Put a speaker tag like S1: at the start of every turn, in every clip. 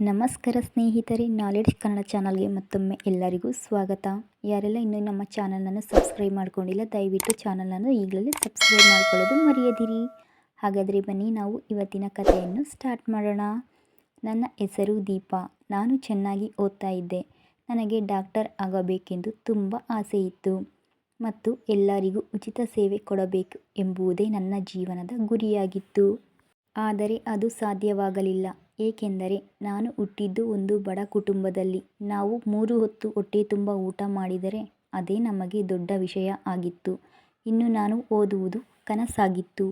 S1: ನಮಸ್ಕಾರ ಸ್ನೇಹಿತರೆ ನಾಲೆಡ್ಜ್ ಕನ್ನಡ ಚಾನಲ್ಗೆ ಮತ್ತೊಮ್ಮೆ ಎಲ್ಲರಿಗೂ ಸ್ವಾಗತ. ಯಾರೆಲ್ಲ ಇನ್ನೂ ನಮ್ಮ ಚಾನಲನ್ನು ಸಬ್ಸ್ಕ್ರೈಬ್ ಮಾಡ್ಕೊಂಡಿಲ್ಲ, ದಯವಿಟ್ಟು ಚಾನಲನ್ನು ಈಗಲೇ ಸಬ್ಸ್ಕ್ರೈಬ್ ಮಾಡ್ಕೊಳ್ಳೋದು ಮರೆಯದಿರಿ. ಹಾಗಾದರೆ ಬನ್ನಿ, ನಾವು ಇವತ್ತಿನ ಕಥೆಯನ್ನು ಸ್ಟಾರ್ಟ್ ಮಾಡೋಣ. ನನ್ನ ಹೆಸರು ದೀಪಾ. ನಾನು ಚೆನ್ನಾಗಿ ಓದ್ತಾ ಇದ್ದೆ. ನನಗೆ ಡಾಕ್ಟರ್ ಆಗಬೇಕೆಂದು ತುಂಬ ಆಸೆ ಇತ್ತು. ಮತ್ತು ಎಲ್ಲರಿಗೂ ಉಚಿತ ಸೇವೆ ಕೊಡಬೇಕು ಎಂಬುದೇ ನನ್ನ ಜೀವನದ ಗುರಿಯಾಗಿತ್ತು. ಆದರೆ ಅದು ಸಾಧ್ಯವಾಗಲಿಲ್ಲ. ಏಕೆಂದರೆ ನಾನು ಹುಟ್ಟಿದ್ದು ಒಂದು ಬಡ ಕುಟುಂಬದಲ್ಲಿ. ನಾವು ಮೂರು ಹೊತ್ತು ಹೊಟ್ಟೆ ತುಂಬ ಊಟ ಮಾಡಿದರೆ ಅದೇ ನಮಗೆ ದೊಡ್ಡ ವಿಷಯ ಆಗಿತ್ತು. ಇನ್ನು ನಾನು ಓದುವುದು ಕನಸಾಗಿತ್ತು.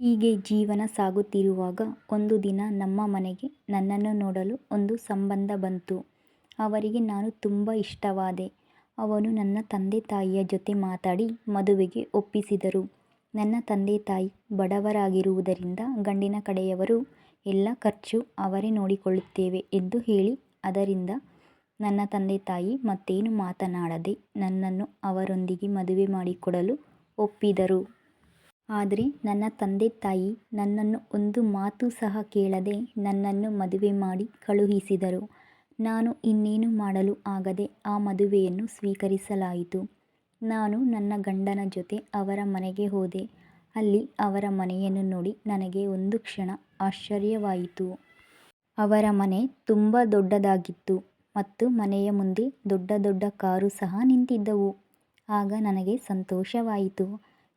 S1: ಹೀಗೆ ಜೀವನ ಸಾಗುತ್ತಿರುವಾಗ ಒಂದು ದಿನ ನಮ್ಮ ಮನೆಗೆ ನನ್ನನ್ನು ನೋಡಲು ಒಂದು ಸಂಬಂಧ ಬಂತು. ಅವರಿಗೆ ನಾನು ತುಂಬ ಇಷ್ಟವಾದೆ. ಅವನು ನನ್ನ ತಂದೆ ತಾಯಿಯ ಜೊತೆ ಮಾತಾಡಿ ಮದುವೆಗೆ ಒಪ್ಪಿಸಿದರು. ನನ್ನ ತಂದೆ ತಾಯಿ ಬಡವರಾಗಿರುವುದರಿಂದ ಗಂಡಿನ ಕಡೆಯವರು ಎಲ್ಲ ಖರ್ಚು ಅವರೇ ನೋಡಿಕೊಳ್ಳುತ್ತೇವೆ ಎಂದು ಹೇಳಿ, ಅದರಿಂದ ನನ್ನ ತಂದೆ ತಾಯಿ ಮತ್ತೇನು ಮಾತನಾಡದೆ ನನ್ನನ್ನು ಅವರೊಂದಿಗೆ ಮದುವೆ ಮಾಡಿಕೊಡಲು ಒಪ್ಪಿದರು. ಆದರೆ ನನ್ನ ತಂದೆ ತಾಯಿ ನನ್ನನ್ನು ಒಂದು ಮಾತು ಸಹ ಕೇಳದೆ ನನ್ನನ್ನು ಮದುವೆ ಮಾಡಿ ಕಳುಹಿಸಿದರು. ನಾನು ಇನ್ನೇನು ಮಾಡಲು ಆಗದೆ ಆ ಮದುವೆಯನ್ನು ಸ್ವೀಕರಿಸಲಾಯಿತು. ನಾನು ನನ್ನ ಗಂಡನ ಜೊತೆ ಅವರ ಮನೆಗೆ ಹೋದೆ. ಅಲ್ಲಿ ಅವರ ಮನೆಯನ್ನು ನೋಡಿ ನನಗೆ ಒಂದು ಕ್ಷಣ ಆಶ್ಚರ್ಯವಾಯಿತು. ಅವರ ಮನೆ ತುಂಬ ದೊಡ್ಡದಾಗಿತ್ತು ಮತ್ತು ಮನೆಯ ಮುಂದೆ ದೊಡ್ಡ ದೊಡ್ಡ ಕಾರು ಸಹ ನಿಂತಿದ್ದವು. ಆಗ ನನಗೆ ಸಂತೋಷವಾಯಿತು.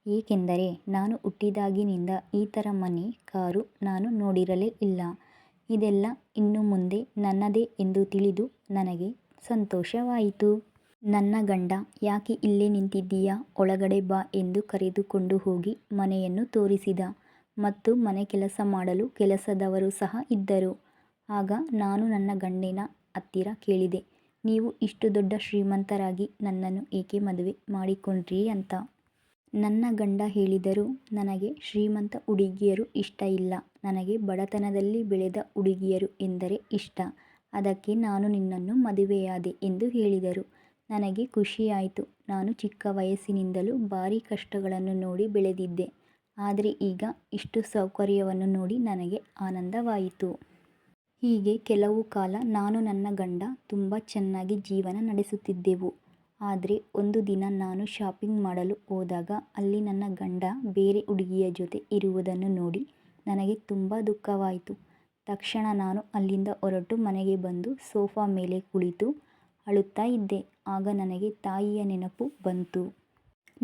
S1: ಏಕೆಂದರೆ ನಾನು ಹುಟ್ಟಿದಾಗಿನಿಂದ ಈ ಥರ ಮನೆ, ಕಾರು ನಾನು ನೋಡಿರಲೇ ಇಲ್ಲ. ಇದೆಲ್ಲ ಇನ್ನು ಮುಂದೆ ನನ್ನದೇ ಎಂದು ತಿಳಿದು ನನಗೆ ಸಂತೋಷವಾಯಿತು. ನನ್ನ ಗಂಡ, ಯಾಕೆ ಇಲ್ಲೇ ನಿಂತಿದ್ದೀಯಾ? ಒಳಗಡೆ ಬಾ ಎಂದು ಕರೆದುಕೊಂಡು ಹೋಗಿ ಮನೆಯನ್ನು ತೋರಿಸಿದ. ಮತ್ತು ಮನೆ ಕೆಲಸ ಮಾಡಲು ಕೆಲಸದವರು ಸಹ ಇದ್ದರು. ಆಗ ನಾನು ನನ್ನ ಗಂಡಿನ ಹತ್ತಿರ ಕೇಳಿದೆ, ನೀವು ಇಷ್ಟು ದೊಡ್ಡ ಶ್ರೀಮಂತರಾಗಿ ನನ್ನನ್ನು ಏಕೆ ಮದುವೆ ಮಾಡಿಕೊಂಡ್ರಿ ಅಂತ. ನನ್ನ ಗಂಡ ಹೇಳಿದರು, ನನಗೆ ಶ್ರೀಮಂತ ಹುಡುಗಿಯರು ಇಷ್ಟ ಇಲ್ಲ. ನನಗೆ ಬಡತನದಲ್ಲಿ ಬೆಳೆದ ಹುಡುಗಿಯರು ಎಂದರೆ ಇಷ್ಟ. ಅದಕ್ಕೆ ನಾನು ನಿನ್ನನ್ನು ಮದುವೆಯಾದೆ ಎಂದು ಹೇಳಿದರು. ನನಗೆ ಖುಷಿಯಾಯಿತು. ನಾನು ಚಿಕ್ಕ ವಯಸ್ಸಿನಿಂದಲೂ ಭಾರಿ ಕಷ್ಟಗಳನ್ನು ನೋಡಿ ಬೆಳೆದಿದ್ದೆ. ಆದರೆ ಈಗ ಇಷ್ಟು ಸೌಕರ್ಯವನ್ನು ನೋಡಿ ನನಗೆ ಆನಂದವಾಯಿತು. ಹೀಗೆ ಕೆಲವು ಕಾಲ ನಾನು ನನ್ನ ಗಂಡ ತುಂಬ ಚೆನ್ನಾಗಿ ಜೀವನ ನಡೆಸುತ್ತಿದ್ದೆವು. ಆದರೆ ಒಂದು ದಿನ ನಾನು ಶಾಪಿಂಗ್ ಮಾಡಲು ಹೋದಾಗ ಅಲ್ಲಿ ನನ್ನ ಗಂಡ ಬೇರೆ ಹುಡುಗಿಯ ಜೊತೆ ಇರುವುದನ್ನು ನೋಡಿ ನನಗೆ ತುಂಬ ದುಃಖವಾಯಿತು. ತಕ್ಷಣ ನಾನು ಅಲ್ಲಿಂದ ಹೊರಟು ಮನೆಗೆ ಬಂದು ಸೋಫಾ ಮೇಲೆ ಕುಳಿತು ಅಳುತ್ತಾ ಇದ್ದೆ. ಆಗ ನನಗೆ ತಾಯಿಯ ನೆನಪು ಬಂತು.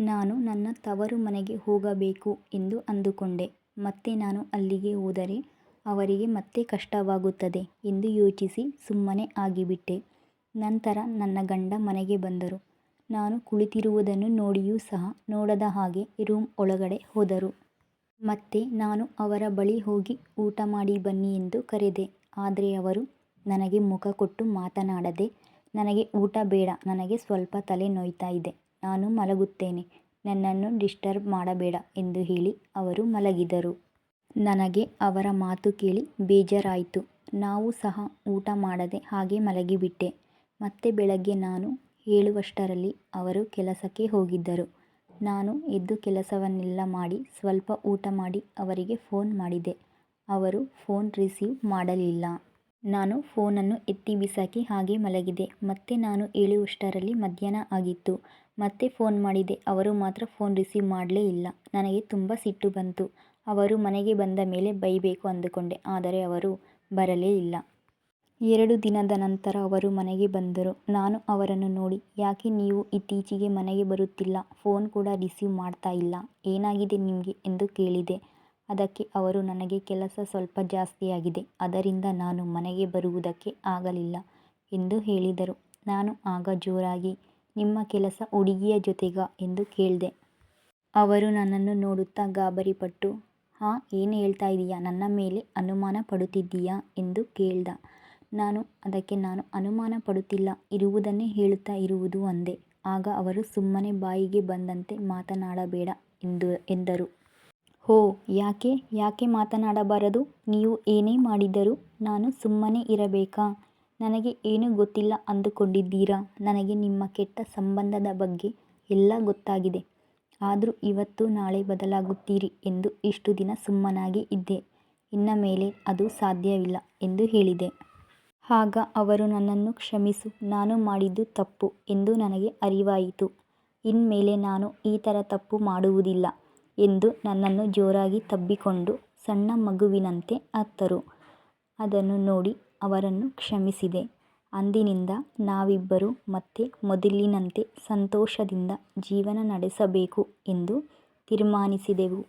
S1: ನಾನು ನನ್ನ ತವರು ಮನೆಗೆ ಹೋಗಬೇಕು ಎಂದು ಅಂದುಕೊಂಡೆ. ಮತ್ತೆ ನಾನು ಅಲ್ಲಿಗೆ ಹೋದರೆ ಅವರಿಗೆ ಮತ್ತೆ ಕಷ್ಟವಾಗುತ್ತದೆ ಎಂದು ಯೋಚಿಸಿ ಸುಮ್ಮನೆ ಆಗಿಬಿಟ್ಟೆ. ನಂತರ ನನ್ನ ಗಂಡ ಮನೆಗೆ ಬಂದರು. ನಾನು ಕುಳಿತಿರುವುದನ್ನು ನೋಡಿಯೂ ಸಹ ನೋಡದ ಹಾಗೆ ರೂಮ್ ಒಳಗಡೆ ಹೋದರು. ಮತ್ತೆ ನಾನು ಅವರ ಬಳಿ ಹೋಗಿ ಊಟ ಮಾಡಿ ಬನ್ನಿ ಎಂದು ಕರೆದೆ. ಆದರೆ ಅವರು ನನಗೆ ಮುಖ ಕೊಟ್ಟು ಮಾತನಾಡದೆ ನನಗೆ ಊಟ ಬೇಡ, ನನಗೆ ಸ್ವಲ್ಪ ತಲೆ ನೋಯ್ತಾ ಇದೆ, ನಾನು ಮಲಗುತ್ತೇನೆ, ನನ್ನನ್ನು ಡಿಸ್ಟರ್ಬ್ ಮಾಡಬೇಡ ಎಂದು ಹೇಳಿ ಅವರು ಮಲಗಿದರು. ನನಗೆ ಅವರ ಮಾತು ಕೇಳಿ ಬೇಜಾರಾಯಿತು. ನಾವು ಸಹ ಊಟ ಮಾಡದೆ ಹಾಗೆ ಮಲಗಿಬಿಟ್ಟೆ. ಮತ್ತೆ ಬೆಳಗ್ಗೆ ನಾನು ಹೇಳುವಷ್ಟರಲ್ಲಿ ಅವರು ಕೆಲಸಕ್ಕೆ ಹೋಗಿದ್ದರು. ನಾನು ಎದ್ದು ಕೆಲಸವನ್ನೆಲ್ಲ ಮಾಡಿ ಸ್ವಲ್ಪ ಊಟ ಮಾಡಿ ಅವರಿಗೆ ಫೋನ್ ಮಾಡಿದೆ. ಅವರು ಫೋನ್ ರಿಸೀವ್ ಮಾಡಲಿಲ್ಲ. ನಾನು ಫೋನನ್ನು ಎತ್ತಿ ಬಿಸಾಕಿ ಹಾಗೆ ಮಲಗಿದೆ ಮತ್ತೆ ನಾನು ಏಳುವಷ್ಟರಲ್ಲಿ ಮಧ್ಯಾಹ್ನ ಆಗಿತ್ತು. ಮತ್ತೆ ಫೋನ್ ಮಾಡಿದೆ. ಅವರು ಮಾತ್ರ ಫೋನ್ ರಿಸೀವ್ ಮಾಡಲೇ ಇಲ್ಲ. ನನಗೆ ತುಂಬ ಸಿಟ್ಟು ಬಂತು. ಅವರು ಮನೆಗೆ ಬಂದ ಮೇಲೆ ಬೈಬೇಕು ಅಂದುಕೊಂಡೆ. ಆದರೆ ಅವರು ಬರಲೇ ಇಲ್ಲ. ಎರಡು ದಿನದ ನಂತರ ಅವರು ಮನೆಗೆ ಬಂದರು. ನಾನು ಅವರನ್ನು ನೋಡಿ, ಯಾಕೆ ನೀವು ಇತ್ತೀಚೆಗೆ ಮನೆಗೆ ಬರುತ್ತಿಲ್ಲ? ಫೋನ್ ಕೂಡ ರಿಸೀವ್ ಮಾಡ್ತಾ ಇಲ್ಲ. ಏನಾಗಿದೆ ನಿಮಗೆ? ಎಂದು ಕೇಳಿದೆ. ಅದಕ್ಕೆ ಅವರು ನನಗೆ ಕೆಲಸ ಸ್ವಲ್ಪ ಜಾಸ್ತಿಯಾಗಿದೆ, ಅದರಿಂದ ನಾನು ಮನೆಗೆ ಬರುವುದಕ್ಕೆ ಆಗಲಿಲ್ಲ ಎಂದು ಹೇಳಿದರು. ನಾನು ಆಗ ಜೋರಾಗಿ, ನಿಮ್ಮ ಕೆಲಸ ಹುಡುಗಿಯ ಜೊತೆಗ ಎಂದು ಕೇಳಿದೆ. ಅವರು ನನ್ನನ್ನು ನೋಡುತ್ತಾ ಗಾಬರಿಪಟ್ಟು, ಹಾ, ಏನು ಹೇಳ್ತಾ ಇದೀಯಾ? ನನ್ನ ಮೇಲೆ ಅನುಮಾನ ಪಡುತ್ತಿದ್ದೀಯಾ? ಎಂದು ಕೇಳ್ದ. ನಾನು, ಅದಕ್ಕೆ ನಾನು ಅನುಮಾನ ಪಡುತ್ತಿಲ್ಲ, ಇರುವುದನ್ನೇ ಹೇಳುತ್ತಾ ಇರುವುದು ಅಂದೆ ಆಗ ಅವರು ಸುಮ್ಮನೆ ಬಾಯಿಗೆ ಬಂದಂತೆ ಮಾತನಾಡಬೇಡ ಎಂದು, ಎಂದರು. ಹೋ, ಯಾಕೆ ಯಾಕೆ ಮಾತನಾಡಬಾರದು? ನೀವು ಏನೇ ಮಾಡಿದರೂ ನಾನು ಸುಮ್ಮನೆ ಇರಬೇಕಾ? ನನಗೆ ಏನೂ ಗೊತ್ತಿಲ್ಲ ಅಂದುಕೊಂಡಿದ್ದೀರಾ? ನನಗೆ ನಿಮ್ಮ ಕೆಟ್ಟ ಸಂಬಂಧದ ಬಗ್ಗೆ ಎಲ್ಲ ಗೊತ್ತಾಗಿದೆ. ಆದರೂ ಇವತ್ತು ನಾಳೆ ಬದಲಾಗುತ್ತೀರಿ ಎಂದು ಇಷ್ಟು ದಿನ ಸುಮ್ಮನಾಗಿ ಇದ್ದೆ. ಇನ್ನು ಮೇಲೆ ಅದು ಸಾಧ್ಯವಿಲ್ಲ ಎಂದು ಹೇಳಿದೆ. ಆಗ ಅವರು ನನ್ನನ್ನು ಕ್ಷಮಿಸು, ನಾನು ಮಾಡಿದ್ದು ತಪ್ಪು ಎಂದು ನನಗೆ ಅರಿವಾಯಿತು. ಇನ್ಮೇಲೆ ನಾನು ಈ ಥರ ತಪ್ಪು ಮಾಡುವುದಿಲ್ಲ. ಎಂದು ನನ್ನನ್ನು ಜೋರಾಗಿ ತಬ್ಬಿಕೊಂಡು ಸಣ್ಣ ಮಗುವಿನಂತೆ ಅತ್ತರು. ಅದನ್ನು ನೋಡಿ ಅವರನ್ನು ಕ್ಷಮಿಸಿದೆ. ಅಂದಿನಿಂದ ನಾವಿಬ್ಬರು ಮತ್ತೆ ಮೊದಲಿನಂತೆ ಸಂತೋಷದಿಂದ ಜೀವನ ನಡೆಸಬೇಕು ಎಂದು ತೀರ್ಮಾನಿಸಿದೆವು.